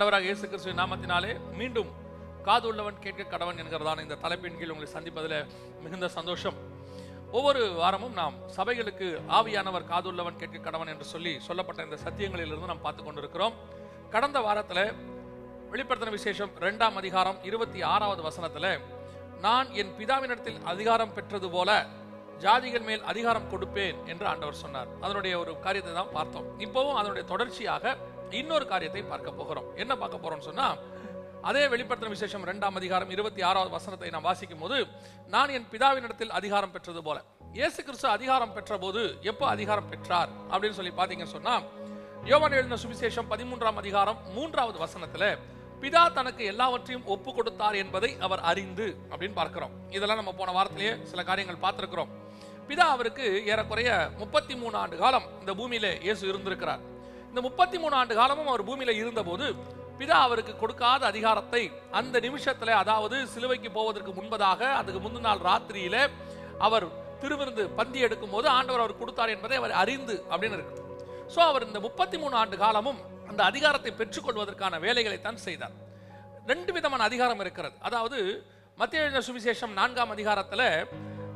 ஆண்டவராக இயேசு கிறிஸ்துவின் நாமத்தினாலே மீண்டும் காது உள்ளவன் கேட்க கடவன் என்கிறதான இந்த தலைப்பின் கீழ் உங்களை சந்திப்பதில் மிகுந்த சந்தோஷம். ஒவ்வொரு வாரமும் நாம் சபைகளுக்கு ஆவியானவர் காதுள்ளவன் கேட்க கடவன் என்று சொல்லி சொல்லப்பட்ட இந்த சத்தியங்களிலிருந்து நாம் பார்த்து கொண்டிருக்கிறோம். கடந்த வாரத்தில் வெளிப்படுத்தின விசேஷம் ரெண்டாம் அதிகாரம் இருபத்தி ஆறாவது வசனத்தில் நான் என் பிதாவினிடத்தில் அதிகாரம் பெற்றது போல ஜாதிகள் மேல் அதிகாரம் கொடுப்பேன் என்று ஆண்டவர் சொன்னார். அதனுடைய ஒரு காரியத்தை தான் பார்த்தோம். இப்போவும் அதனுடைய தொடர்ச்சியாக இன்னொரு காரியத்தை பார்க்க போகிறோம். என்ன பார்க்க போறோம்னு சொன்னா அதே வெளிப்படுத்தின விசேஷம் இரண்டாம் அதிகாரம் இருபத்தி ஆறாவது வசனத்தை நாம் வாசிக்கும் போது நான் என் பிதாவினிடத்தில் அதிகாரம் பெற்றது போல. இயேசு கிறிஸ்து அதிகாரம் பெற்ற போது எப்போ அதிகாரம் பெற்றார்? அப்படின்னு சொல்லி பாத்தீங்கன்னு சொன்னா யோவான் எழுதின சுவிசேஷம் பதிமூன்றாம் அதிகாரம் மூன்றாவது வசனத்துல பிதா தனக்கு எல்லாவற்றையும் ஒப்பு கொடுத்தார் என்பதை அவர் அறிந்து அப்படின்னு பார்க்கிறோம். இதெல்லாம் நம்ம போன வாரத்திலேயே சில காரியங்கள் பார்த்திருக்கிறோம். பிதா அவருக்கு ஏறக்குறைய முப்பத்தி மூணு ஆண்டு காலம் இந்த பூமியில இயேசு இருந்திருக்கிறார். இந்த முப்பத்தி மூணு ஆண்டு காலமும் அவர் பூமியில இருந்தபோது பிதா அவருக்கு கொடுக்காத அதிகாரத்தை அந்த நிமிஷத்துல அதாவது சிலுவைக்கு போவதற்கு முன்பதாக அதுக்கு முந்தின நாள் ராத்திரியில அவர் திருவிருந்து பந்தி எடுக்கும் போது ஆண்டவர் அவர் கொடுத்தார் என்பதை அவர் அறிந்து அப்படின்னு இருக்கு. ஸோ அவர் இந்த முப்பத்தி மூணு ஆண்டு காலமும் அந்த அதிகாரத்தை பெற்றுக்கொள்வதற்கான வேலைகளை தான் செய்தார். ரெண்டு விதமான அதிகாரம் இருக்கிறது. அதாவது மத்திய சுவிசேஷம் நான்காம் அதிகாரத்தில்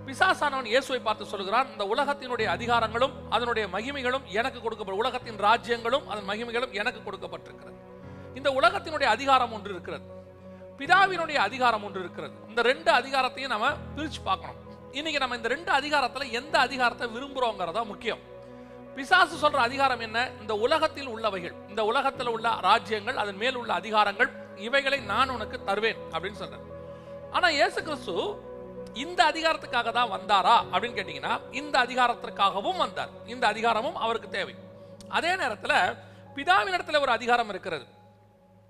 பிசாசானவன் இயேசுவை பார்த்து சொல்கிறான் இந்த உலகத்தினுடைய அதிகாரங்களும் அதனுடைய மகிமைகளும் எனக்கு கொடுக்கப்படும் உலகத்தின் ராஜ்யங்களும் அதன் மகிமைகளும் எனக்கு கொடுக்கப்பட்டிருக்கிறது. இந்த உலகத்தினுடைய அதிகாரம் ஒன்று இருக்கிறது. பிதாவினுடைய அதிகாரம் ஒன்று இருக்கிறது. இந்த ரெண்டு அதிகாரத்தையும் நம்ம பிரிச்சு பார்க்கணும். இன்னைக்கு நம்ம இந்த ரெண்டு அதிகாரத்துல எந்த அதிகாரத்தை விரும்புறோங்கிறதா முக்கியம். பிசாசு சொல்ற அதிகாரம் என்ன? இந்த உலகத்தில் உள்ளவைகள் இந்த உலகத்தில் உள்ள ராஜ்யங்கள் அதன் மேல் உள்ள அதிகாரங்கள் இவைகளை நான் உனக்கு தருவேன் அப்படின்னு சொல்றேன் ஆனா இயேசு கிறிஸ்து இந்த அதிகாரத்துக்காக தான் வந்தாரா அப்படின்னு கேட்டீங்கன்னா இந்த அதிகாரத்திற்காகவும் வந்தார். இந்த அதிகாரமும் அவருக்கு தேவை. அதே நேரத்தில் பிதாவின் இடத்துல ஒரு அதிகாரம் இருக்கிறது.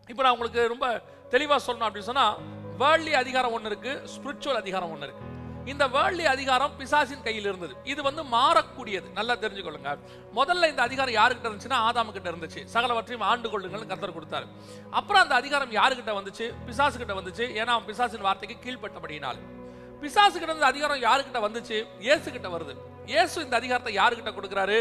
இப்போ நான் உங்களுக்கு ரொம்ப தெளிவாக சொல்லணும் அப்படின்னு சொன்னால் வேர்ல்ட்லி அதிகாரம் ஒன்று இருக்கு ஸ்பிரிச்சுவல் அதிகாரம் ஒன்று இருக்கு. இந்த வேர்ல்ட்லி அதிகாரம் பிசாசின் கையில் இருந்தது. இது வந்து மாறக்கூடியது. நல்லா தெரிஞ்சுக்கொள்ளுங்க. முதல்ல இந்த அதிகாரம் யாருக்கிட்ட இருந்துச்சுன்னா ஆதாமுக்கிட்ட இருந்துச்சு. சகலவற்றையும் ஆண்டு கொள்ளுங்கள் கத்தர் கொடுத்தாரு. அப்புறம் அந்த அதிகாரம் யாருக்கிட்ட வந்துச்சு? பிசாசுக்கிட்ட வந்துச்சு. ஏன்னா அவன் பிசாசின் வார்த்தைக்கு கீழ்ப்பட்டபடியினால். பிசாசு கிட்ட இருந்த அதிகாரம் யாருக்கிட்ட வந்துச்சு? இயேசு கிட்ட வருது. இயேசு இந்த அதிகாரத்தை யாருக்கிட்ட கொடுக்கிறாரு?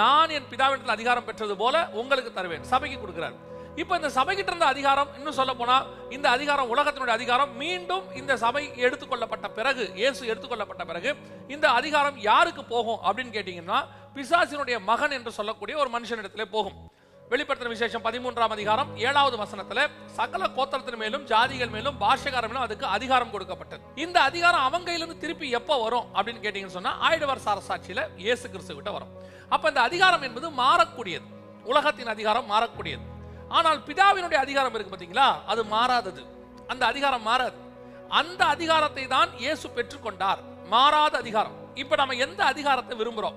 நான் என் பிதாவிடத்தில் அதிகாரம் பெற்றது போல உங்களுக்கு தருவேன். சபைக்கு கொடுக்கிறார். இப்போ இந்த சபைகிட்ட இருந்த அதிகாரம் இன்னும் சொல்ல போனா இந்த அதிகாரம் உலகத்தினுடைய அதிகாரம் மீண்டும் இந்த சபை எடுத்துக்கொள்ளப்பட்ட பிறகு இயேசு எடுத்துக்கொள்ளப்பட்ட பிறகு இந்த அதிகாரம் யாருக்கு போகும் அப்படின்னு கேட்டீங்கன்னா பிசாசினுடைய மகன் என்று சொல்லக்கூடிய ஒரு மனுஷனிடத்திலே போகும். வெளிப்படுத்தின விசேஷம் பதிமூன்றாம் அதிகாரம் ஏழாவது வசனத்துல சகல கோத்திரத்தின் மேலும் ஜாதிகள் மேலும் பாஷகாரம் மேலும் அதுக்கு அதிகாரம் கொடுக்கப்பட்டது. இந்த அதிகாரம் அவங்க கையிலிருந்து திருப்பி எப்போ வரும் அப்படின்னு கேட்டீங்கன்னு சொன்னா ஆயிடுவர் சாரசாட்சியில இயேசு கிறிஸ்து கிட்ட வரும். அப்ப இந்த அதிகாரம் என்பது மாறக்கூடியது. உலகத்தின் அதிகாரம் மாறக்கூடியது. ஆனால் பிதாவினுடைய அதிகாரம் இருக்கு பாத்தீங்களா? அது மாறாதது. அந்த அதிகாரம் மாறாது. அந்த அதிகாரத்தை தான் இயேசு பெற்றுக்கொண்டார். மாறாத அதிகாரம். இப்ப நம்ம எந்த அதிகாரத்தை விரும்புறோம்?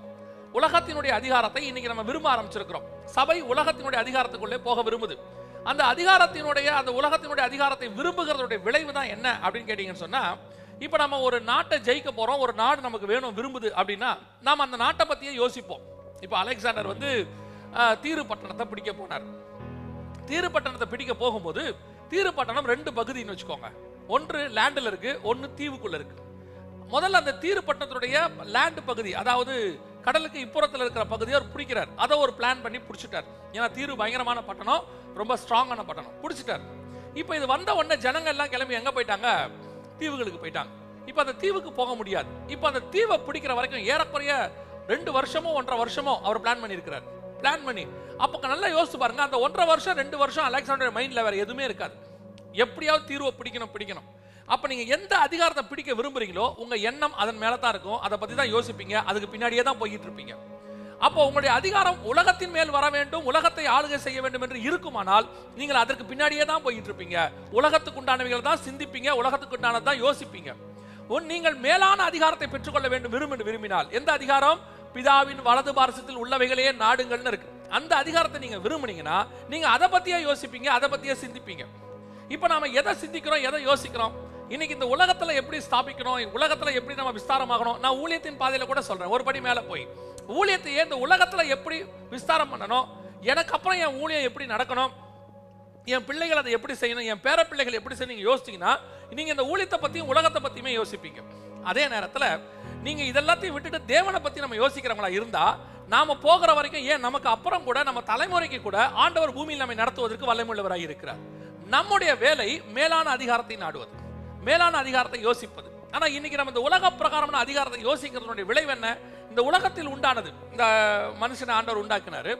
உலகத்தினுடைய அதிகாரத்தை இன்னைக்கு நம்ம விரும்ப ஆரம்பிச்சிருக்கிறோம். சபை உலகத்தினுடைய அதிகாரத்துக்குள்ளே போக விரும்புது. அந்த அதிகாரத்தினுடைய அந்த உலகத்தினுடைய அதிகாரத்தை விரும்புகிறதுடைய விளைவு தான் என்ன அப்படின்னு கேட்டீங்கன்னு சொன்னா இப்போ நம்ம ஒரு நாட்டை ஜெயிக்க போறோம் ஒரு நாடு நமக்கு வேணும் விரும்புது அப்படின்னா நாம் அந்த நாட்டை பத்தியே யோசிப்போம். இப்போ அலெக்சாண்டர் வந்து தீரு பட்டணத்தை பிடிக்க போனார். தீரு பட்டணத்தை பிடிக்க போகும்போது தீரு பட்டணம் ரெண்டு பகுதின்னு வச்சுக்கோங்க. ஒன்று லேண்டில் இருக்கு ஒன்று தீவுக்குள்ள இருக்கு. முதல்ல அந்த தீரு பட்டணத்துடைய லேண்ட் பகுதி அதாவது கடலுக்கு இப்புறத்தில் இருக்கிற பகுதியை அவர் பிடிக்கிறார். அதை ஒரு பிளான் பண்ணி பிடிச்சிட்டார். ஏன்னா தீர்வு பயங்கரமான பட்டணம் ரொம்ப ஸ்ட்ராங்கான பட்டணம். பிடிச்சிட்டார். இப்போ இது வந்த உடனே ஜனங்கள் எல்லாம் கிளம்பி எங்கே போயிட்டாங்க? தீவுகளுக்கு போயிட்டாங்க. இப்போ அந்த தீவுக்கு போக முடியாது. இப்போ அந்த தீவை பிடிக்கிற வரைக்கும் ஏறக்குறைய ரெண்டு வருஷமோ ஒன்றரை வருஷமோ அவர் பிளான் பண்ணியிருக்கிறார். பிளான் பண்ணி. அப்போ நல்லா யோசிச்சு பாருங்க. அந்த ஒன்றரை வருஷம் ரெண்டு வருஷம் அலெக்சாண்டர் மைண்டில் வேற எதுவுமே இருக்காது. எப்படியாவது தீர்வை பிடிக்கணும் பிடிக்கணும். அப்போ நீங்கள் எந்த அதிகாரத்தை பிடிக்க விரும்புறீங்களோ உங்கள் எண்ணம் அதன் மேலே தான் இருக்கும். அதை பற்றி தான் யோசிப்பீங்க. அதுக்கு பின்னாடியே தான் போயிட்டு இருப்பீங்க. அப்போ உங்களுடைய அதிகாரம் உலகத்தின் மேல் வர வேண்டும் உலகத்தை ஆளுகை செய்ய வேண்டும் என்று இருக்குமானால் நீங்கள் அதற்கு பின்னாடியே தான் போயிட்டு இருப்பீங்க. உலகத்துக்கு உண்டானவைகளை தான் சிந்திப்பீங்க உலகத்துக்கு உண்டானது தான் யோசிப்பீங்க. உன் நீங்கள் மேலான அதிகாரத்தை பெற்றுக்கொள்ள வேண்டும் விரும்பி விரும்பினால். எந்த அதிகாரம்? பிதாவின் வலது பாரசத்தில் உள்ளவைகளையே நாடுங்கள்னு இருக்கு. அந்த அதிகாரத்தை நீங்க விரும்புனீங்கன்னா நீங்க அதை பத்தியே யோசிப்பீங்க அதை பத்தியே சிந்திப்பீங்க. இப்போ நாம எதை சிந்திக்கிறோம் எதை யோசிக்கிறோம்? இன்னைக்கு இந்த உலகத்துல எப்படி ஸ்தாபிக்கணும்? உலகத்துல எப்படி நம்ம விஸ்தாரமாகணும்? நான் ஊழியத்தின் பாதையில கூட சொல்றேன். ஒரு படி மேல போய். ஊழியத்தை இந்த உலகத்துல எப்படி விஸ்தாரம் பண்ணணும்? எனக்கு அப்புறம் என் ஊழியம் எப்படி நடக்கணும்? என் பிள்ளைகள் அதை எப்படி செய்யணும்? என் பேர பிள்ளைகள் எப்படி செய்யணும்? நீங்க யோசிச்சீங்கன்னா நீங்க இந்த ஊழியத்தை பத்தியும் உலகத்தை பத்தியுமே யோசிப்பீங்க. அதே நேரத்துல நீங்க இதெல்லாத்தையும் விட்டுட்டு தேவனை பத்தி நம்ம யோசிக்கிறவங்களா இருந்தா நாம போகிற வரைக்கும் ஏன் நமக்கு அப்புறம் கூட நம்ம தலைமுறைக்கு கூட ஆண்டவர் பூமியில் நம்மை நடத்துவதற்கு வல்லமுள்ளவராய் இருக்கிறார். நம்முடைய வேலை மேலான அதிகாரத்தை நாடுவது. மேலான அதிகாரத்தை யோசிப்பது. ஆனா இன்னைக்கு நம்ம இந்த உலக பிரகாரமான அதிகாரத்தை யோசிக்கிறதுடைய விளைவு என்ன? இந்த உலகத்தில் உண்டானது. இந்த மனுஷனை ஆண்டவர் உண்டாக்கினாரு.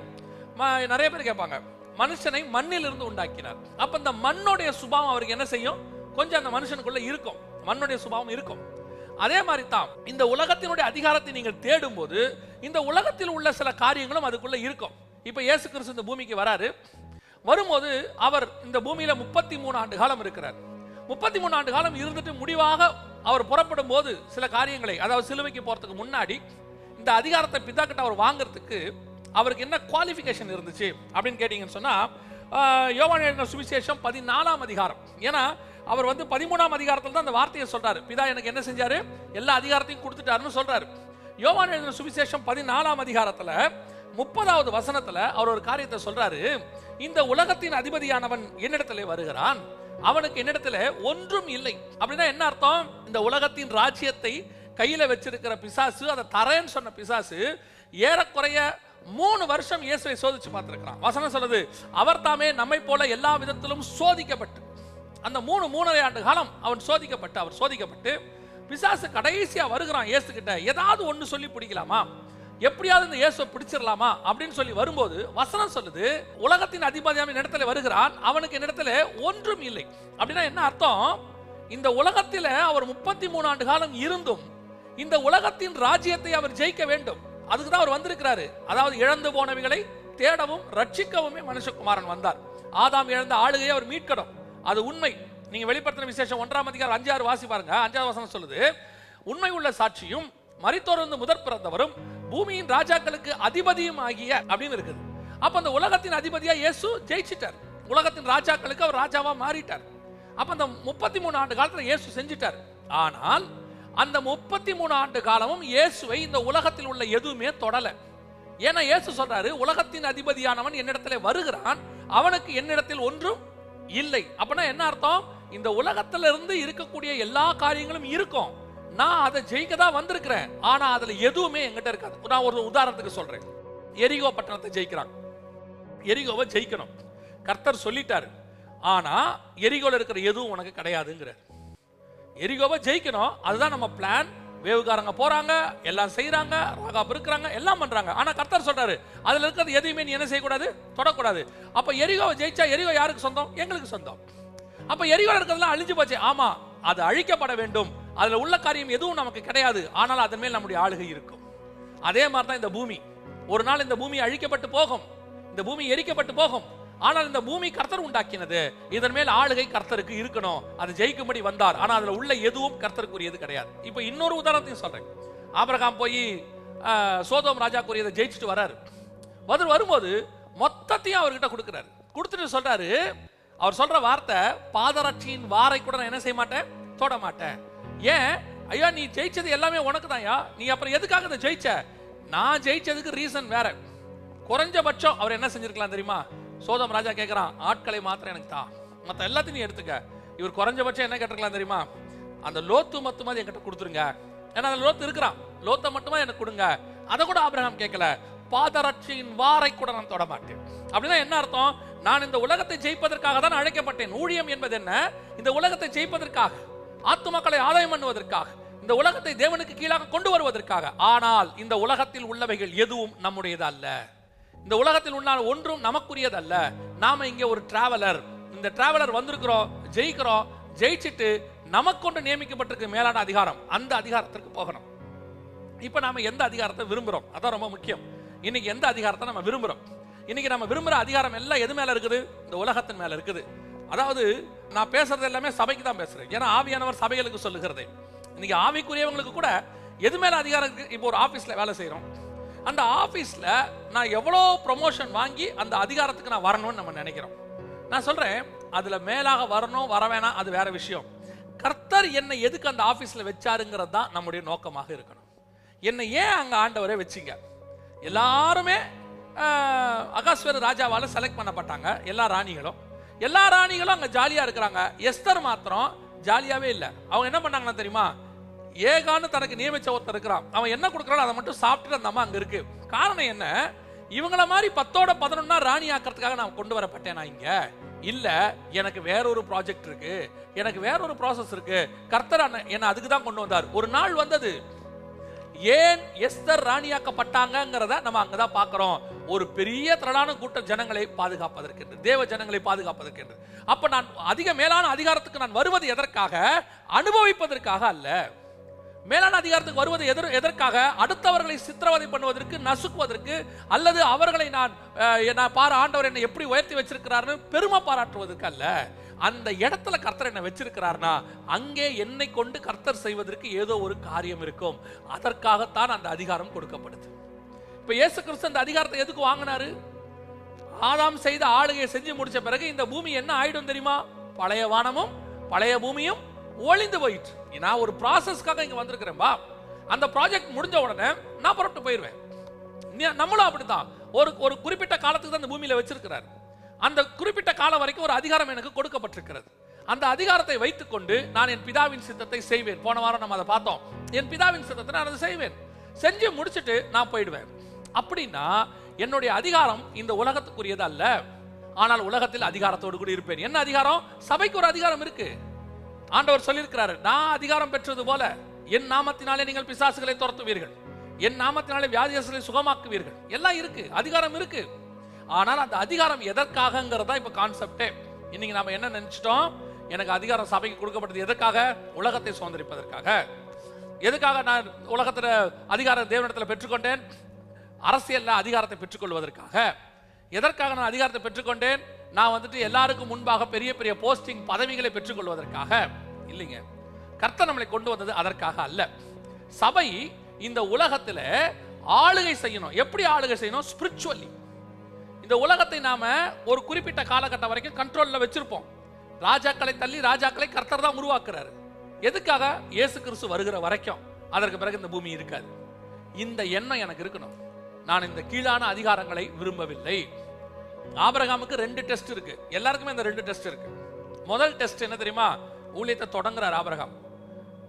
ம- நிறைய பேர் கேட்பாங்க மனுஷனை மண்ணில் இருந்து உண்டாக்கினார். அப்ப இந்த மண்ணுடைய சுபாவம் அவருக்கு என்ன செய்யும்? கொஞ்சம் அந்த மனுஷனுக்குள்ள இருக்கும். மண்ணுடைய சுபாவம் இருக்கும். அதே மாதிரி தான் இந்த உலகத்தினுடைய அதிகாரத்தை நீங்கள் தேடும்போது இந்த உலகத்தில் உள்ள சில காரியங்களும் அதுக்குள்ள இருக்கும். இப்ப இயேசு கிறிஸ்து இந்த பூமிக்கு வராரு. வரும்போது அவர் இந்த பூமியில முப்பத்தி மூணு ஆண்டு காலம் இருக்கிறார். முப்பத்தி மூணு ஆண்டு காலம் இருந்துட்டு முடிவாக அவர் புறப்படும் போது சில காரியங்களை அதாவது சிலுவைக்கு போறதுக்கு முன்னாடி இந்த அதிகாரத்தை பிதா கிட்ட அவர் வாங்குறதுக்கு அவருக்கு என்ன குவாலிஃபிகேஷன் இருந்துச்சு அப்படின்னு கேட்டீங்கன்னு சொன்னா யோவான யோவான் எழுதின சுவிசேஷம் பதினாலாம் அதிகாரம். ஏன்னா அவர் வந்து பதிமூணாம் அதிகாரத்தில் தான் அந்த வார்த்தையை சொல்றாரு. பிதா எனக்கு என்ன செஞ்சாரு? எல்லா அதிகாரத்தையும் கொடுத்துட்டாருன்னு சொல்றாரு. யோவான் எழுதின சுவிசேஷம் பதினாலாம் அதிகாரத்துல முப்பதாவது வசனத்துல அவர் ஒரு காரியத்தை சொல்றாரு. இந்த உலகத்தின் அதிபதியானவன் என்னிடத்திலே வருகிறான். அவனுக்கு என்னிடத்துல ஒன்றும் இல்லை. அப்படின்னா என்ன அர்த்தம்? இந்த உலகத்தின் ராஜ்யத்தை கையில வச்சிருக்கிற பிசாசு அதை தரேன்னு சொன்ன பிசாசு ஏறக்குறைய மூணு வருஷம் இயேசுவை சோதிச்சு பார்த்திருக்கிறான். வசனம் சொல்லுது அவர் தாமே நம்மை போல எல்லா விதத்திலும் சோதிக்கப்பட்டு அந்த மூணு மூணரை ஆண்டு காலம் அவன் சோதிக்கப்பட்டு அவர் சோதிக்கப்பட்டு பிசாசு கடைசியா வருகிறான் இயேசு கிட்ட ஏதாவது ஒன்று சொல்லி பிடிக்கலாமா? எப்படியாவது இந்த இயேசுவை பிடிச்சிடலாமா அப்படின்னு சொல்லி வரும்போது வசனம் சொல்லுது உலகத்தின் அதிபதியான இடத்துல வருகிறான் அவனுக்கு என்னிடத்துல ஒன்றும் இல்லை. அப்படின்னா என்ன அர்த்தம்? இந்த உலகத்தில அவர் முப்பத்தி மூணு ஆண்டு காலம் இருந்தும் இந்த உலகத்தின் ராஜ்யத்தை அவர் ஜெயிக்க வேண்டும். அதுக்கு தான் அவர் வந்திருக்கிறாரு. அதாவது இழந்து போனவைகளை தேடவும் ரட்சிக்கவுமே மனுஷகுமாரன் வந்தார். ஆதாம் இழந்த ஆளுகையை அவர் மீட்கணும். அது உண்மை. நீங்க வெளிப்படுத்தின விசேஷம் ஒன்றாம் அதிகாரம் அஞ்சாறு வாசி பாருங்க. அஞ்சாறு வசனம் சொல்லுது உண்மை உள்ள சாட்சியும் மரித்தோர்ந்து முதற் பிறந்தவரும் பூமியின் ராஜாக்களுக்கு அதிபதியும் ஆகிய அப்படின்னு இருக்குது. அப்ப அந்த உலகத்தின் அதிபதியா இயேசு ஜெயிச்சிட்டார். உலகத்தின் ராஜாக்களுக்கு அவர் ராஜாவா மாறிட்டார். அப்ப அந்த முப்பத்தி மூணு ஆண்டு காலத்துல இயேசு செஞ்சிட்டார். ஆனால் அந்த முப்பத்தி மூணு ஆண்டு காலமும் இயேசுவை இந்த உலகத்தில் உள்ள எதுவுமே தொடல. ஏன்னா இயேசு சொல்றாரு உலகத்தின் அதிபதியானவன் என்னிடத்துல வருகிறான். அவனுக்கு என்னிடத்தில் ஒன்றும் இல்லை. அப்படின்னா என்ன அர்த்தம்? இந்த உலகத்துல இருந்து இருக்கக்கூடிய எல்லா காரியங்களும் இருக்கும். நான் அதை ஜெயிக்க தான் வந்திருக்கிறேன். ஆனா அதுல எதுவுமே எங்கிட்ட இருக்காது. நான் ஒரு உதாரணத்துக்கு சொல்றேன். எரிகோ பட்டணத்தை ஜெயிக்கிறாங்க. எரிகோவை ஜெயிக்கணும். கர்த்தர் சொல்லிட்டாரு. ஆனா எரிகோல இருக்கிற எதுவும் உனக்கு கிடையாதுங்கிறார். எரிகோவை ஜெயிக்கணும். அதுதான் நம்ம பிளான் வேவுகாரங்க போறாங்க எல்லாம் செய்யறாங்க ராகாப் இருக்கிறாங்க எல்லாம் பண்றாங்க. ஆனா கர்த்தர் சொல்றாரு அதுல இருக்கிறது எதையுமே நீ என்ன செய்யக்கூடாது? தொடக்கூடாது. அப்ப எரிகோவை ஜெயிச்சா எரிகோ யாருக்கு சொந்தம்? எங்களுக்கு சொந்தம். அப்ப எரிகோல இருக்கிறதுலாம் அழிஞ்சு போச்சு. ஆமா அது அழிக்கப்பட வேண்டும். அதில் உள்ள காரியம் எதுவும் நமக்கு கிடையாது. ஆனால் அதன் மேல் நம்முடைய ஆளுகை இருக்கும். அதே மாதிரி தான் இந்த பூமி. ஒரு நாள் இந்த பூமி அழிக்கப்பட்டு போகும். இந்த பூமி எரிக்கப்பட்டு போகும். ஆனால் இந்த பூமி கர்த்தர் உண்டாக்கினது. இதன் மேல் ஆளுகை கர்த்தருக்கு இருக்கணும். அது ஜெயிக்கும்படி வந்தார். ஆனால் அதில் உள்ள எதுவும் கர்த்தருக்குரியது கிடையாது. இப்போ இன்னொரு உதாரணத்தையும் சொல்றேன். ஆபிரகாம் போய் ஆஹ், சோதோம் ராஜாக்குரியதை ஜெயிச்சுட்டு வர்றாரு வந்து வரும்போது மொத்தத்தையும் அவர்கிட்ட கொடுக்குறாரு. கொடுத்துட்டு சொல்றாரு அவர் சொல்ற வார்த்தை பாதரட்சியின் வாரை கூட நான் என்ன செய்ய மாட்டேன்? தொட மாட்டேன். ஏன்? ஐயா நீ ஜெயிச்சது எல்லாமே உனக்கு தான்யா நீ அப்புறம் எதுக்காக இதை ஜெயிச்ச? நான் ஜெயிச்சதுக்கு ரீசன் வேற. குறைஞ்சபட்சம் அவர் என்ன செஞ்சிருக்கலாம் தெரியுமா? சோதம் ராஜா கேட்கிறான் ஆட்களை மாத்திரம் எனக்கு தான் மத்த எல்லாத்தையும் நீ எடுத்துக்க. இவர் குறைஞ்சபட்சம் என்ன கேட்டிருக்கலாம் தெரியுமா? அந்த லோத்து மத்துமாதிரி என்கிட்ட கொடுத்துருங்க. ஏன்னா அந்த லோத்து இருக்கிறான். லோத்தை மட்டுமா எனக்கு கொடுங்க. அதை கூட ஆபிரகாம் கேட்கல பாதரட்சியின் வாரை கூட நான் தொட மாட்டேன். அப்படின்னா என்ன அர்த்தம்? நான் இந்த உலகத்தை ஜெயிப்பதற்காக தான் அழைக்கப்பட்டேன். ஊழியம் என்பது என்ன? இந்த உலகத்தை ஜெயிப்பதற்காக. ஆத்துமக்களை ஆதாயம் பண்ணுவதற்காக இந்த உலகத்தை தேவனுக்கு கீழாக கொண்டு வருவதற்காக. ஆனால் இந்த உலகத்தில் உள்ளவைகள் எதுவும் நம்முடையது அல்ல இந்த உலகத்தில் உள்ள ஒன்றும் நமக்குரியது அல்ல நாம இங்க ஒரு டிராவலர் இந்த டிராவலர் வந்திருக்கிறோம் ஜெயிக்கிறோம் ஜெயிச்சிட்டு நமக்கொண்டு நியமிக்கப்பட்டிருக்க மேலான அதிகாரம். அந்த அதிகாரத்திற்கு போகணும். இப்ப நாம எந்த அதிகாரத்தை விரும்புறோம்? அதான் ரொம்ப முக்கியம். இன்னைக்கு எந்த அதிகாரத்தை நம்ம விரும்புறோம்? இன்னைக்கு நம்ம விரும்புற அதிகாரம் எல்லாம் எது மேல இருக்குது? இந்த உலகத்தின் மேல இருக்குது. அதாவது நான் பேசுறது எல்லாமே சபைக்கு தான் பேசுறேன். ஏன்னா ஆவியானவர் சபைகளுக்கு சொல்லுகிறதே. இன்னைக்கு ஆவிக்குரியவங்களுக்கு கூட எது மேல அதிகாரம் இருக்கு? இப்போ ஒரு ஆபீஸ்ல வேலை செய்யறோம் அந்த ஆபீஸ்ல நான் எவ்வளோ ப்ரொமோஷன் வாங்கி அந்த அதிகாரத்துக்கு நான் வரணும்னு நம்ம நினைக்கிறோம். நான் சொல்றேன் அதுல மேலாக வரணும் வர வேணாம் அது வேற விஷயம். கர்த்தர் என்னை எதுக்கு அந்த ஆபீஸ்ல வச்சாருங்கிறது தான் நம்முடைய நோக்கமாக இருக்கணும். என்னை ஏன் அங்க ஆண்டவரே வச்சிங்க? எல்லாருமே அகாஸ்வர ராஜாவால் செலக்ட் பண்ணப்பட்டாங்க. எல்லா ராணிகளும். எல்லா ராணிகளும் அங்க ஜாலியா இருக்கிறாங்க. எஸ்தர் மாத்திரம் ஜாலியாவே இல்லை. அவங்க என்ன பண்ணாங்கன்னா தெரியுமா? ஏகான்னு தனக்கு நியமிச்ச ஒருத்தர் இருக்கிறான். அவன் என்ன கொடுக்குறானோ அதை மட்டும் சாப்பிட்டுட்டு அந்த அம்மா அங்க இருக்கு. காரணம் என்ன? இவங்கள மாதிரி பத்தோட பதினொன்னா ராணி ஆக்கிறதுக்காக நான் கொண்டு வரப்பட்டேனா இங்க? இல்ல எனக்கு வேற ஒரு ப்ராஜெக்ட் இருக்கு. எனக்கு வேற ஒரு ப்ராசஸ் இருக்கு. கர்த்தர் என்ன என்னை அதுக்கு தான் கொண்டு வந்தார். ஒரு நாள் வந்தது. ஏன் எஸ்தர் ராணியாக்கப்பட்டாங்கங்கிறத நம்ம அங்கதான் பார்க்கிறோம். ஒரு பெரிய திரளான கூட்ட ஜனங்களை பாதுகாப்பதற்கென்று தேவ ஜனங்களை பாதுகாப்பதற்கென்று. அப்ப நான் அதிக மேலான அதிகாரத்துக்கு நான் வருவது எதற்காக? அனுபவிப்பதற்காக அல்ல. மேலான அதிகாரத்துக்கு வருவது எதர் எதற்காக? அடுத்தவர்களை சித்திரவதை பண்ணுவதற்கு நசுக்குவதற்கு அல்லது அவர்களை நான் நான் பாரு ஆண்டவர் என்னை எப்படி உயர்த்தி வச்சிருக்கிறார்னு பெருமை பாராட்டுவதற்கு அல்ல. அந்த இடத்துல கர்த்தர் என்ன வச்சிருக்கிறார்னா அங்கே என்னை கொண்டு கர்த்தர் செய்வதற்கு ஏதோ ஒரு காரியம் இருக்கும். அதற்காகத்தான் அந்த அதிகாரம் கொடுக்கப்படுது. இப்ப இயேசு கிறிஸ்து அந்த அதிகாரத்தை எதுக்கு வாங்கினாரு? ஆதாம் செய்த ஆளுகையை செஞ்சு முடிச்ச பிறகு இந்த பூமி என்ன ஆயிடும் தெரியுமா? பழைய வானமும் பழைய பூமியும் ஒளிந்து போயிட்டு நான் ஒரு ப்ராசஸ்க்காக இங்க வந்திருக்கிறேன் பா அந்த ப்ராஜெக்ட் முடிஞ்ச உடனே நான் புறப்பட்டு போயிடுவேன் நம்மளும் அப்படித்தான். ஒரு ஒரு குறிப்பிட்ட காலத்துக்கு தான் இந்த பூமியில வச்சிருக்கிறார். அந்த குறிப்பிட்ட காலம் வரைக்கும் ஒரு அதிகாரம் எனக்கு கொடுக்கப்பட்டிருக்கிறது. அந்த அதிகாரத்தை வைத்துக்கொண்டு நான் என் பிதாவின் சித்தத்தை செய்வேன். போன வாரம் நம்ம அதை பார்த்தோம். என் பிதாவின் சித்தத்தை நான் அதை செய்வேன். செஞ்சு முடிச்சுட்டு நான் போயிடுவேன். அப்படின்னா என்னுடைய அதிகாரம் இந்த உலகத்துக்குரியது அல்ல ஆனால் உலகத்தில் அதிகாரத்தோடு கூட இருப்பேன். என்ன அதிகாரம்? சபைக்கு ஒரு அதிகாரம் இருக்கு. ஆண்டவர் சொல்லியிருக்கிறாரு நான் அதிகாரம் பெற்றது போல என் நாமத்தினாலே நீங்கள் பிசாசுகளை துரத்துவீர்கள். என் நாமத்தினாலே வியாதியஸ்களை சுகமாக்குவீர்கள். எல்லாம் இருக்கு. அதிகாரம் இருக்கு. ஆனால் அந்த அதிகாரம் எதற்காகங்கிறதா இப்ப கான்செப்டே இன்னைக்கு நாம என்ன நினைச்சிட்டோம்? எனக்கு அதிகாரம் சபைக்கு கொடுக்கப்பட்டது எதற்காக? உலகத்தை சுதந்திரிப்பதற்காக. எதுக்காக நான் உலகத்துல அதிகாரம் தேவனிடத்தில் பெற்றுக்கொண்டேன்? அரசியல்ல அதிகாரத்தை பெற்றுக்கொள்வதற்காக. எதற்காக நான் அதிகாரத்தை பெற்றுக்கொண்டேன்? நான் வந்துட்டு எல்லாருக்கும் முன்பாக பெரிய பெரிய போஸ்டிங் பதவிகளை பெற்றுக்கொள்வதற்காக. இல்லைங்க. கர்த்தர் நம்மளை கொண்டு வந்தது அதற்காக அல்ல. சபை இந்த உலகத்துல ஆளுகை செய்யணும். எப்படி ஆளுகை செய்யணும்? ஸ்பிரிச்சுவலி இந்த உலகத்தை நாம ஒரு குறிப்பிட்ட காலகட்டம் வரைக்கும் கண்ட்ரோல்ல வச்சிருப்போம். ராஜாக்களை தள்ளி ராஜாக்களை கர்த்தர் தான் உருவாக்குறாரு. எதுக்காக? இயேசு கிறிஸ்து வருகிற வரைக்கும். அதற்கு பிறகு இந்த பூமி இருக்காது. இந்த எண்ணம் எனக்கு இருக்கணும். நான் இந்த கீழான அதிகாரங்களை விரும்பவில்லை. ஆபிரகாமுக்கு ரெண்டு டெஸ்ட் இருக்கு. எல்லாருக்குமே இந்த ரெண்டு டெஸ்ட் இருக்கு. முதல் டெஸ்ட் என்ன தெரியுமா? ஊழியத்தை தொடங்குறார் ஆபரகாம்.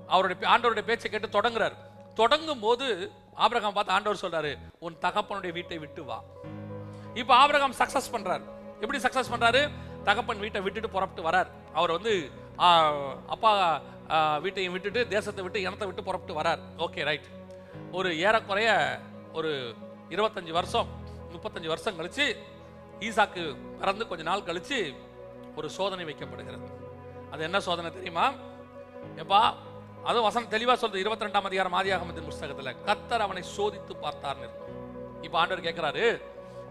அவருடைய ஆண்டோருடைய ஆண்டவருடைய பேச்சை கேட்டு தொடங்குறார். தொடங்கும் போது ஆபிரகாம் பார்த்து ஆண்டவர் சொல்றாரு உன் தகப்பனுடைய வீட்டை விட்டு வா. இப்போ ஆபிரகாம் சக்சஸ் பண்றாரு. எப்படி சக்சஸ் பண்றாரு? தகப்பன் வீட்டை விட்டுட்டு புறப்பட்டு வரார். அவர் வந்து அப்பா வீட்டையும் விட்டுட்டு தேசத்தை விட்டு இனத்தை விட்டு புறப்பட்டு வரார். ஓகே ரைட் ஒரு ஏறக்குறைய ஒரு இருபத்தஞ்சு வருஷம் முப்பத்தஞ்சு வருஷம் கழிச்சு ஈசாக்கு பிறந்து கொஞ்ச நாள் கழிச்சு ஒரு சோதனை வைக்கப்படுகிறது. அது என்ன சோதனை தெரியுமா? எப்பா அதுவும் வசனம் தெளிவா சொல்றது இருபத்தி ரெண்டாம் அதிகாரம் ஆதியாகமத்தின் புஸ்தகத்துல கத்தர் அவனை சோதித்து பார்த்தார்னு இருக்கு இப்ப ஆண்டவர் கேட்கிறாரு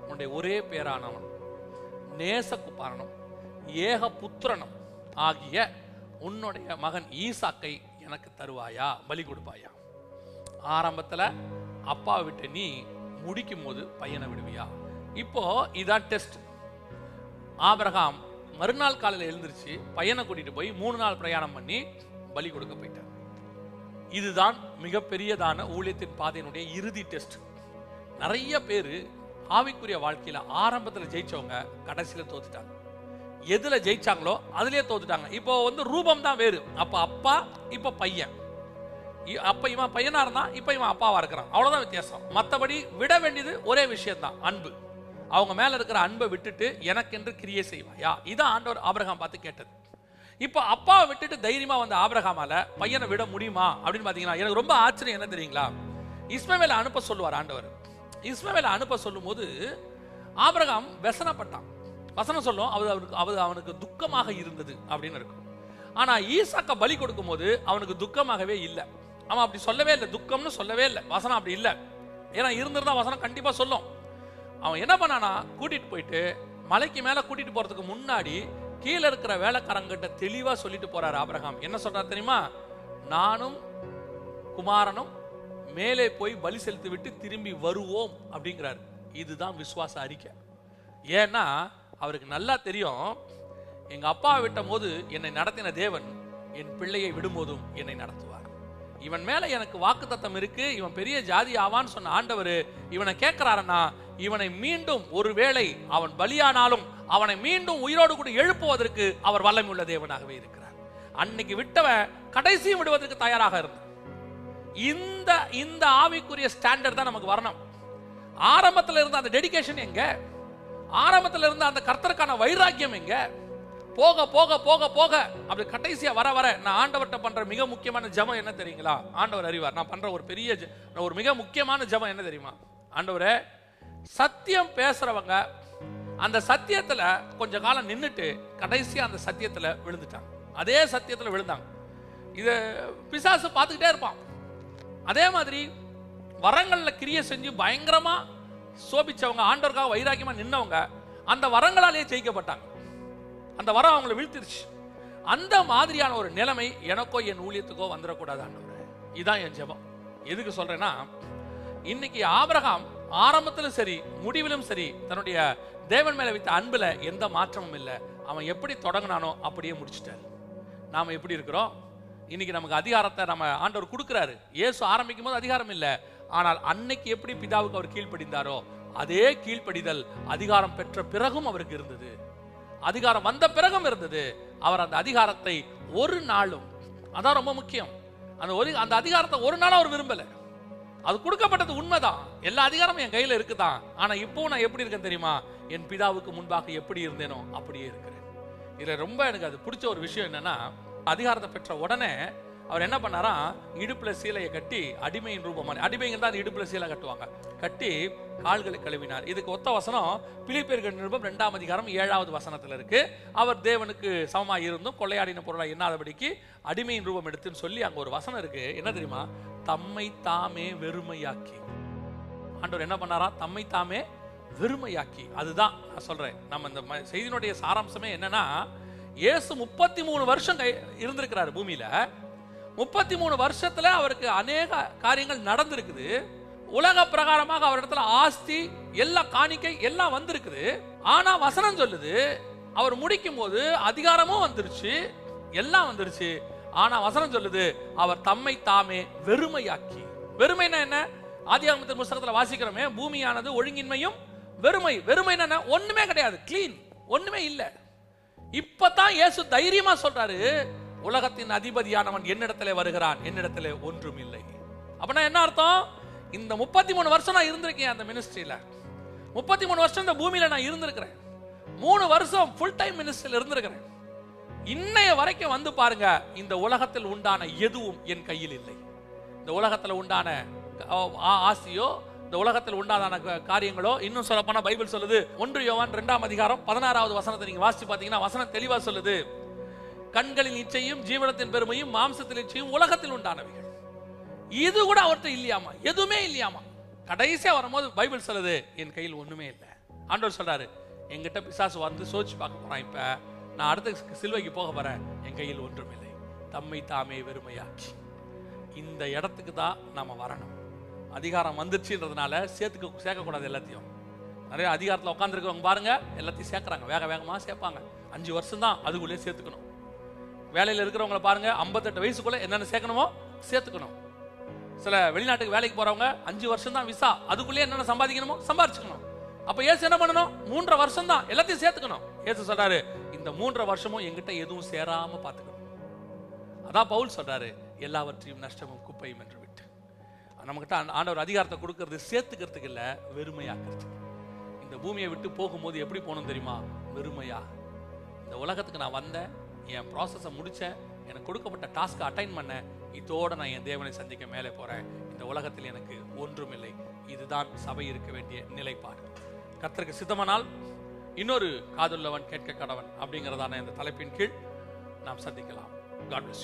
உன்னுடைய ஒரே பேரானவன். நேசகுப்பாரனும் ஏக புத்திரனும் ஆகிய உன்னுடைய மகன் ஈசாக்கை எனக்கு தருவாயா? பலி கொடுப்பாயா? ஆரம்பத்தில் அப்பா விட்டு நீ முடிக்கும் போது பையனை விடுவியா? இப்போ இதான் டெஸ்ட் ஆபிரகாம் மறுநாள் காலையில் எழுந்திருச்சு பையனை கூட்டிட்டு போய் மூணு நாள் பிரயாணம் பண்ணி பலி கொடுக்க போயிட்டார். இதுதான் மிகப்பெரியதான ஊழியத்தின் பாதையினுடைய இறுதி டெஸ்ட் நிறைய பேர் ஆவிக்குரிய வாழ்க்கையில ஆரம்பத்துல ஜெயிச்சவங்க கடைசியில தோத்துட்டாங்க. எதுல ஜெயிச்சாங்களோ அதுலயே தோத்துட்டாங்க. இப்போ வந்து ரூபம் தான் வேறு. அப்ப அப்பா இப்ப பையன். இ- அப்ப இவன் பையனா இருந்தான் இப்ப இவன் அப்பாவா இருக்கிறான். அவ்வளவுதான் வித்தியாசம். மத்தபடி விட வேண்டியது ஒரே விஷயம்தான் அன்பு. அவங்க மேல இருக்கிற அன்பை விட்டுட்டு எனக்கென்று கிரியே செய்வாயா? இதான் ஆண்டவர் ஆபிரகாம் பார்த்து கேட்டது. இப்போ அப்பாவை விட்டுட்டு தைரியமா வந்த ஆபிரகாமால பையனை விட முடியுமா? அப்படின்னு பாத்தீங்கன்னா எனக்கு ரொம்ப ஆச்சரியம் என்ன தெரியுங்களா? இஸ்மேல அனுப்ப சொல்லுவார் ஆண்டவர். இஸ்மவேலை அனுப்ப சொல்லும்போது ஆபிரகாம் வசனப்பட்டான். வசனம் சொல்லும் அது அவனுக்கு அது அவனுக்கு துக்கமாக இருந்தது அப்படின்னு இருக்கும். ஆனா ஈசாக்க பலி கொடுக்கும்போது அவனுக்கு துக்கமாகவே இல்லை. அவன் அப்படி சொல்லவே இல்லை துக்கம்னு சொல்லவே இல்லை. வசனம் அப்படி இல்லை. ஏன்னா இருந்திருந்தா வசனம் கண்டிப்பா சொல்லும். அவன் என்ன பண்ணானா கூட்டிட்டு போயிட்டு மலைக்கு மேல கூட்டிட்டு போறதுக்கு முன்னாடி கீழே இருக்கிற வேலைக்காரங்கிட்ட தெளிவா சொல்லிட்டு போறாரு ஆபிரகாம். என்ன சொல்றாரு தெரியுமா? நானும் குமாரனும் மேலே போய் பலி செலுத்தி விட்டு திரும்பி வருவோம் அப்படிங்கிறாரு. இதுதான் விசுவாச அறிக்கை. ஏன்னா அவருக்கு நல்லா தெரியும் எங்க அப்பாவை விட்ட போது என்னை நடத்தின தேவன் என் பிள்ளையை விடும்போதும் என்னை நடத்துவார். இவன் மேல எனக்கு வாக்குத்தத்தம் இருக்கு இவன் பெரிய ஜாதி ஆவான்னு சொன்ன ஆண்டவர் இவனை கேட்கிறாரன்னா இவனை மீண்டும் ஒருவேளை அவன் பலியானாலும் அவனை மீண்டும் உயிரோடு கூட எழுப்புவதற்கு அவர் வல்லமை உள்ள தேவனாகவே இருக்கிறார். அன்னைக்கு விட்டவன் கடைசியும் விடுவதற்கு தயாராக இருந்தான். இந்த இந்த ஆவிக்குரிய ஸ்டாண்டர்ட் தான் நமக்கு வரணும். ஆரம்பத்தில் இருந்த அந்த டெடிகேஷன் எங்க? ஆரம்பத்தில் இருந்த அந்த கர்த்தருக்கான வைராக்கியம் எங்க? போக போக போக போக. அப்படி கடைசியா வர வர நான் ஆண்டவர்கிட்ட பண்ற மிக முக்கியமான ஜபம் என்ன தெரியுங்களா? ஆண்டவர் அறிவார். நான் பண்ற ஒரு பெரிய ஒரு மிக முக்கியமான ஜபம் என்ன தெரியுமா? ஆண்டவரே சத்தியம் பேசுறவங்க அந்த சத்தியத்துல கொஞ்ச காலம் நின்றுட்டு கடைசியா அந்த சத்தியத்துல விழுந்துட்டாங்க. அதே சத்தியத்துல விழுந்தாங்க. இது பிசாசு பார்த்துக்கிட்டே இருப்பான். அதே மாதிரி வரங்களில் கிரியை செஞ்சு பயங்கரமா சோபிச்சவங்க ஆண்டவருக்காக வைராக்கியமா நின்னவங்க அந்த வரங்களாலேயே ஜெயிக்கப்பட்டாங்க. அந்த வரம் அவங்கள வீழ்த்திருச்சு. அந்த மாதிரியான ஒரு நிலைமை எனக்கோ என் ஊழியத்துக்கோ வந்துடக்கூடாது இதுதான் என் ஜெபம். எதுக்கு சொல்றேன்னா இன்னைக்கு ஆபிரகாம் ஆரம்பத்திலும் சரி முடிவிலும் சரி தன்னுடைய தேவன் மேல வைத்த அன்புல எந்த மாற்றமும் இல்லை. அவன் எப்படி தொடங்கினானோ அப்படியே முடிச்சிட்டார். நாம எப்படி இருக்கிறோம்? இன்னைக்கு நமக்கு அதிகாரத்தை நம்ம ஆண்டவர் கொடுக்குறாரு. இயேசு ஆரம்பிக்கும் போது அதிகாரம் இல்லை. ஆனால் அன்னைக்கு எப்படி பிதாவுக்கு அவர் கீழ்ப்படிந்தாரோ அதே கீழ்ப்படிதல் அதிகாரம் பெற்ற பிறகும் அவருக்கு இருந்தது. அதிகாரம் வந்த பிறகும் இருந்தது. அவர் அந்த அதிகாரத்தை ஒரு நாளும் அதான் ரொம்ப முக்கியம். அந்த ஒரு அந்த அதிகாரத்தை ஒரு நாளும் அவர் விரும்பல. அது கொடுக்கப்பட்டது உண்மைதான். எல்லா அதிகாரமும் என் கையில இருக்குதான். ஆனா இப்போ நான் எப்படி இருக்கேன் தெரியுமா? என் பிதாவுக்கு முன்பாக எப்படி இருந்தேனோ அப்படியே இருக்கிறேன். இதுல ரொம்ப எனக்கு அது பிடிச்ச ஒரு விஷயம் என்னன்னா அதிகாரத்தை பெற்ற உடனே அவர் என்ன பண்ணாராம் இடுப்புல சீலையை கட்டி அடிமையின் ரூபமான அடிமைங்க தான் இடுப்புல சீலை கட்டுவாங்க. கட்டி கால்களை கழுவினார். இதுக்கு ஒத்த வசனம் பிலிப்பேர்கள் நிருபம் ரெண்டாம் அதிகாரம் ஏழாவது வசனத்துல இருக்கு. அவர் தேவனுக்கு சமமாக இருந்தும் கொள்ளையாடின பொருளாக எண்ணாதபடிக்கு அடிமையின் ரூபம் எடுத்துன்னு சொல்லி அங்கே ஒரு வசனம் இருக்கு. என்ன தெரியுமா? தம்மை தாமே வெறுமையாக்கி. ஆண்டவர் என்ன பண்ணாரா? தம்மை தாமே வெறுமையாக்கி. அதுதான் நான் சொல்றேன். நம்ம இந்த ம- செய்தியினுடைய சாராம்சமே என்னன்னா இயேசு முப்பத்தி மூணு வருஷம் கை இருந்திருக்கிறாரு பூமியில. முப்பத்தி மூணு வருஷத்துல அவருக்கு அநேக காரியங்கள் நடந்திருக்குது. உலக பிரகாரமாக அவரிடத்துல ஆஸ்தி எல்லா காணிக்கை எல்லாம் வந்திருக்குது. ஆனா வசனம் சொல்லுது அவர் முடிக்கும் போது அதிகாரமும் வந்துருச்சு எல்லாம் வந்துருச்சு. ஆனா வசனம் சொல்லுது அவர் தம்மை தாமே வெறுமையாக்கி. வெறுமைனா என்ன? ஆதிகாரத்தின் புஸ்தகத்துல வாசிக்கிறோமே பூமியானது ஒழுங்கின்மையும் வெறுமை. வெறுமைனா என்ன? ஒண்ணுமே கிடையாது கிளீன் ஒண்ணுமே இல்லை. இப்பதான் இயேசு தைரியமா சொல்றாரு உலகத்தின் அதிபதியானவன் என்னிடத்திலே வருகிறான் என்னிடத்திலே ஒன்றும் இல்லை அப்படின்னா என்ன அர்த்தம்? இந்த முப்பத்தி மூணு வருஷம் நான் இருந்திருக்கேன் அந்த மினிஸ்ட்ரியில முப்பத்தி மூணு வருஷம் இந்த பூமியில நான் இருந்திருக்கிறேன். மூணு வருஷம் ஃபுல் டைம் மினிஸ்ட்ரியில் இருந்திருக்கிறேன். இன்னைய வரைக்கும் வந்து பாருங்க இந்த உலகத்தில் உண்டான எதுவும் என் கையில் இல்லை. இந்த உலகத்தில் உண்டான ஆ- ஆ- ஆசையோ இந்த உலகத்தில் உண்டாதான காரியங்களோ இன்னும் சொல்ல போனா பைபிள் சொல்லுது ஒன்று யோவான் ரெண்டாம் அதிகாரம் பதினாறாவது வசனத்தை நீங்க வாசிச்சு பாத்தீங்கன்னா வசனம் தெளிவா சொல்லுது. கண்களின் இச்சையும் ஜீவனத்தின் பெருமையும் மாம்சத்தின் இச்சையும் உலகத்தில் உண்டானவைகள். இது கூட அவர்கிட்ட இல்லையாமா? எதுவுமே இல்லையாமா? கடைசியா வரும்போது பைபிள் சொல்லுது என் கையில் ஒண்ணுமே இல்லை. ஆண்டவர் சொல்றாரு என்கிட்ட பிசாசு வந்து சோதிச்சு பார்க்க போறான் இப்ப. நான் அடுத்த சிலுவைக்கு போக போறேன். என் கையில் ஒன்றுமில்லை தம்மை தாமே வெறுமையாக்கி. இந்த இடத்துக்கு தான் நாம வரணும். அதிகாரம் வந்துருச்சுன்றதுனால சேர்த்துக்க சேர்க்கக்கூடாது எல்லாத்தையும். நிறைய அதிகாரத்தில் உட்காந்துருக்கவங்க பாருங்க எல்லாத்தையும் சேர்க்குறாங்க. வேக வேகமாக சேர்ப்பாங்க. அஞ்சு வருஷம் தான் அதுக்குள்ளேயே சேர்த்துக்கணும். வேலையில் இருக்கிறவங்கள பாருங்க ஐம்பத்தெட்டு வயசுக்குள்ளே என்னென்ன சேர்க்கணுமோ சேர்த்துக்கணும். சில வெளிநாட்டுக்கு வேலைக்கு போறவங்க அஞ்சு வருஷம் தான் விசா அதுக்குள்ளேயே என்னென்ன சம்பாதிக்கணுமோ சம்பாதிச்சுக்கணும் அப்ப ஏசு என்ன பண்ணணும்? மூன்றரை வருஷம் தான் எல்லாத்தையும் சேர்த்துக்கணும். ஏசு சொல்றாரு இந்த மூன்றரை வருஷமும் எங்கிட்ட எதுவும் சேராம பார்த்துக்கணும். அதான் பவுல் சொல்றாரு எல்லாவற்றையும் நஷ்டமும் குப்பையும் என்று விட்டு நம்மகிட்ட ஆண்டவர் அதிகாரத்தை கொடுக்கறது சேர்த்துக்கிறதுக்கு இல்லை வெறுமையாக்குறது. இந்த பூமியை விட்டு போகும்போது எப்படி போகணும் தெரியுமா? வெறுமையா. இந்த உலகத்துக்கு நான் வந்தேன் என் ப்ராசஸை முடித்தேன் எனக்கு கொடுக்கப்பட்ட டாஸ்க்கை அட்டைன் பண்ணேன் இதோட நான் என் தேவனை சந்திக்க மேலே போகிறேன் இந்த உலகத்தில் எனக்கு ஒன்றுமில்லை. இதுதான் சபை இருக்க வேண்டிய நிலைப்பாடு. கத்தருக்கு சித்தமானால் இன்னொரு காதுள்ளவன் கேட்க கடவன் அப்படிங்கிறதான இந்த தலைப்பின் கீழ் நாம் சந்திக்கலாம். God bless